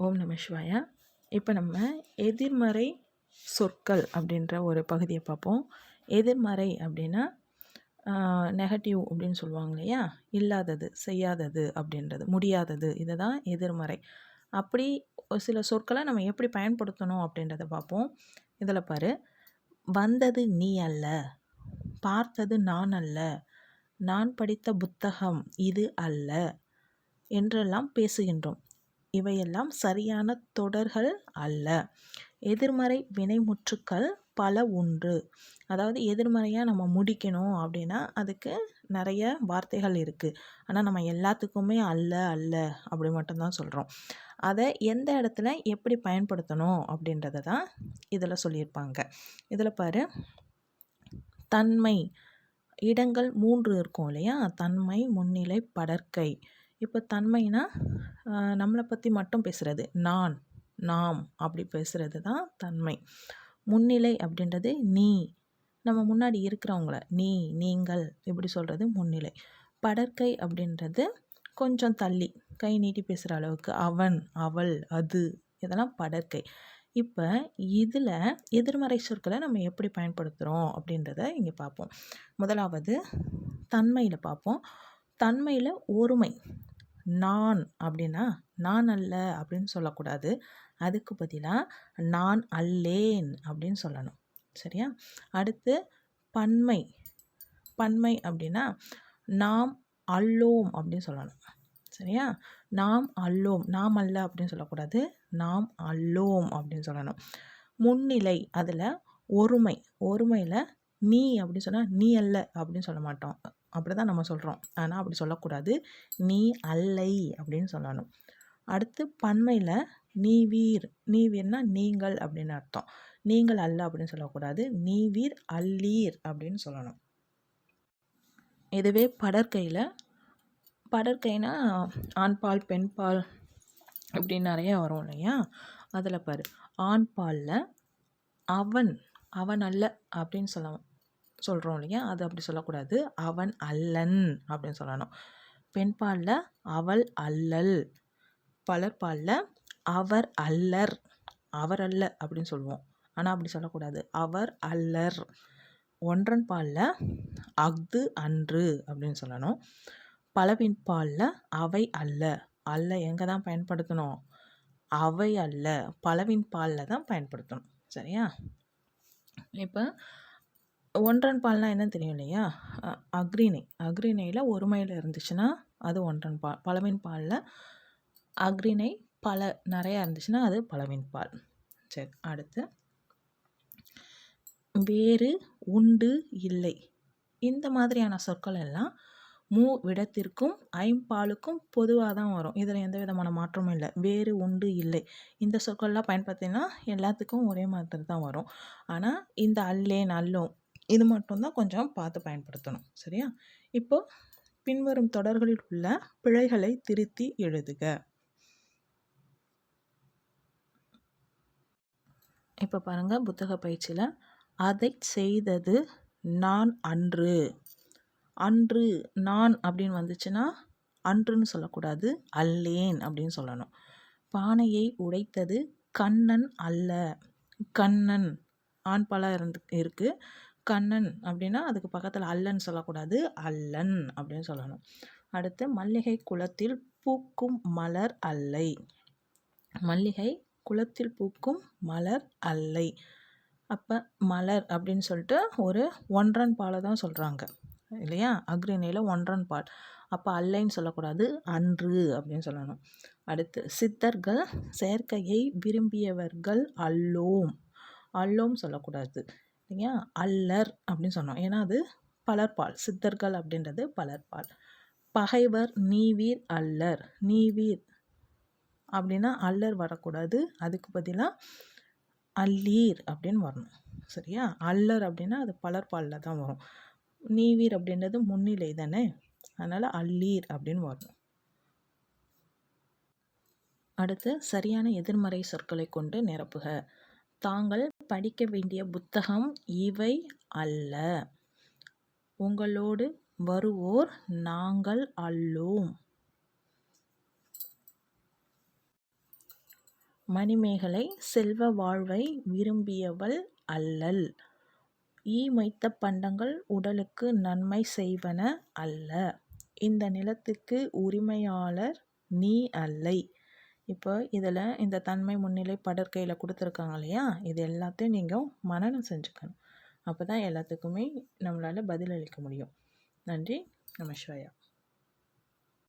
ஓம் நம சிவாயா. இப்போ நம்ம எதிர்மறை சொற்கள் அப்படின்ற ஒரு பகுதியை பார்ப்போம். எதிர்மறை அப்படின்னா நெகட்டிவ் அப்படின்னு சொல்லுவாங்க இல்லையா? இல்லாதது செய்யாதது அப்படின்றது முடியாதது இதை தான் எதிர்மறை. அப்படி சில சொற்களை நம்ம எப்படி பயன்படுத்தணும் அப்படின்றத பார்ப்போம். இதில் பாரு வந்தது நீ அல்ல பார்த்தது நான் அல்ல நான் படித்த புத்தகம் இது அல்ல என்றெல்லாம் பேசுகின்றோம். இவையெல்லாம் சரியான தொடர்கள் அல்ல. எதிர்மறை வினைமுற்றுக்கள் பல உண்டு அதாவது எதிர்மறையாக நம்ம முடிக்கணும் அப்படின்னா அதுக்கு நிறைய வார்த்தைகள் இருக்குது ஆனால் நம்ம எல்லாத்துக்குமே அல்ல அல்ல அப்படி மட்டும்தான் சொல்கிறோம் அதை எந்த இடத்துல எப்படி பயன்படுத்தணும் அப்படின்றத தான் இதில் சொல்லியிருப்பாங்க. இதில் பாரு தன்மை இடங்கள் மூன்று இருக்கும் இல்லையா? தன்மை முன்னிலை படற்கை. இப்போ தன்மைனா நம்மளை பற்றி மட்டும் பேசுகிறது நான் நாம் அப்படி பேசுகிறது தான் தன்மை. முன்னிலை அப்படின்றது நீ. நம்ம முன்னாடி இருக்கிறவங்கள நீ நீங்கள் இப்படி சொல்கிறது முன்னிலை. படற்கை அப்படின்றது கொஞ்சம் தள்ளி கை நீட்டி பேசுகிற அளவுக்கு அவன் அவள் அது இதெல்லாம் படற்கை. இப்போ இதில் எதிர்மறை சொற்களை நம்ம எப்படி பயன்படுத்துகிறோம் அப்படின்றத இங்கே பார்ப்போம். முதலாவது தன்மையில் பார்ப்போம். தன்மையில் ஒருமை. நான் அப்படின்னா நான் அல்ல அப்படின்னு சொல்லக்கூடாது. அதுக்கு பதிலாக நான் அல்லேன் அப்படின்னு சொல்லணும். சரியா? அடுத்து பன்மை. பன்மை அப்படின்னா நாம் அல்லோம் அப்படின்னு சொல்லணும். சரியா? நாம் அல்லோம். நாம் அல்ல அப்படின்னு சொல்லக்கூடாது. நாம் அல்லோம் அப்படின்னு சொல்லணும். முன்னிலை அதில் ஒருமை. ஒருமையில் நீ அப்படின்னு சொன்னால் நீ அல்ல அப்படின்னு சொல்ல மாட்டோம். அப்படி தான் நம்ம சொல்கிறோம் ஆனால் அப்படி சொல்லக்கூடாது. நீ அல்லை அப்படின்னு சொல்லணும். அடுத்து பன்மையில் நீ வீர் நீ வீர்னா நீங்கள் அப்படின்னு அர்த்தம். நீங்கள் அல்ல அப்படின்னு சொல்லக்கூடாது. நீ வீர் அல்லீர் அப்படின்னு சொல்லணும். இதுவே படற்கையில் படற்கைனா ஆண்பால் பெண்பால் அப்படின்னு நிறைய வரும் இல்லையா? அதில் பாரு. ஆண்பாலில் அவன் அவன் அல்ல அப்படின்னு சொல்லலாம் சொல்கிறோம் இல்லையா? அது அப்படி சொல்லக்கூடாது. அவன் அல்லன் அப்படின்னு சொல்லணும். பெண்பாலில் அவள் அல்லல் பலர்பாலில் அவர் அல்லர் அவர் அல்ல அப்படின்னு சொல்லுவோம். ஆனால் அப்படி சொல்லக்கூடாது. அவர் அல்லர் ஒன்றன் பாலில் அஃது அன்று அப்படின்னு சொல்லணும். பலவின் பாலில் அவை அல்ல. அல்ல எங்கே தான் பயன்படுத்தணும்? அவை அல்ல. பலவின் பாலில் தான் பயன்படுத்தணும். சரியா? இப்போ ஒன்றன் பால்னால் என்னன்னு தெரியும் இல்லையா? அக்ரிணை. அக்ரிணையில் ஒருமையில் இருந்துச்சுன்னா அது ஒன்றன் பால். பழவின் பாலில் அக்ரிணை பல நிறையா இருந்துச்சுன்னா அது பழவின் பால். சரி அடுத்து. வேறு உண்டு இல்லை. இந்த மாதிரியான சொற்கள் எல்லாம் மூ விடத்திற்கும் ஐம்பாலுக்கும் பொதுவாக தான் வரும். இதில் எந்த விதமான மாற்றமும் இல்லை. வேறு உண்டு இல்லை. இந்த சொற்கள்லாம் பயன்படுத்தினா எல்லாத்துக்கும் ஒரே மாதிரி தான் வரும். ஆனால் இந்த அல்லேன் அல்லோம் இது மட்டும்தான் கொஞ்சம் பார்த்து பயன்படுத்தணும். சரியா? இப்போ பின்வரும் தொடர்களில் உள்ள பிழைகளை திருத்தி எழுதுக. இப்போ பாருங்கள் புத்தக பயிற்சியில் அதை செய்தது நான் அன்று. அன்று நான் அப்படின்னு வந்துச்சுன்னா அன்றுன்னு சொல்லக்கூடாது அல்லேன் அப்படின்னு சொல்லணும். பானையை உடைத்தது கண்ணன் அல்ல. கண்ணன் ஆண் பல இருந்து இருக்குது கண்ணன் அப்படின்னா அதுக்கு பக்கத்தில் அல்லன் சொல்லக்கூடாது. அல்லன் அப்படின்னு சொல்லணும். அடுத்து மல்லிகை குளத்தில் பூக்கும் மலர் அல்லை. மல்லிகை குளத்தில் பூக்கும் மலர் அல்லை. அப்போ மலர் அப்படின்னு சொல்லிட்டு ஒரு ஒன்றன் பாலை தான் சொல்கிறாங்க இல்லையா? அக்ரிணையில் ஒன்றன் பால். அப்போ அல்லைன்னு சொல்லக்கூடாது. அன்று அப்படின்னு சொல்லணும். அடுத்து சித்தர்கள் செயற்கையை விரும்பியவர்கள் அல்லோம். அல்லோம் சொல்லக்கூடாது. இல்லையா அல்லர் அப்படின்னு சொன்னோம். ஏன்னா அது பலர்பால். சித்தர்கள் அப்படின்றது பலர்பால். பகைவர் நீவீர் அல்லர். நீவீர் அப்படின்னா அல்லர் வரக்கூடாது. அதுக்கு பதிலாக அல்லீர் அப்படின்னு வரணும். சரியா? அல்லர் அப்படின்னா அது பலர்பாலில் தான் வரும். நீவீர் அப்படின்றது முன்னிலை தானே? அதனால் அல்லீர் அப்படின்னு வரணும். அடுத்து சரியான எதிர்மறை சொற்களை கொண்டு நிரப்புக. தாங்கள் படிக்க வேண்டிய புத்தகம் இவை அல்ல. உங்களோடு வருவோர் நாங்கள் அல்லோம். மணிமேகலை செல்வ வாழ்வை விரும்பியவள் அல்லல். ஈ மைத்த பண்டங்கள் உடலுக்கு நன்மை செய்வன அல்ல. இந்த நிலத்துக்கு உரிமையாளர் நீ அல்லை. இப்போ இதில் இந்த தன்மை முன்னிலை படற்கையில் கொடுத்துருக்காங்க இல்லையா? இது எல்லாத்தையும் நீங்கள் மனநம் செஞ்சுக்கணும். அப்போ தான் எல்லாத்துக்குமே நம்மளால் பதிலளிக்க முடியும். நன்றி. நமசிவாயா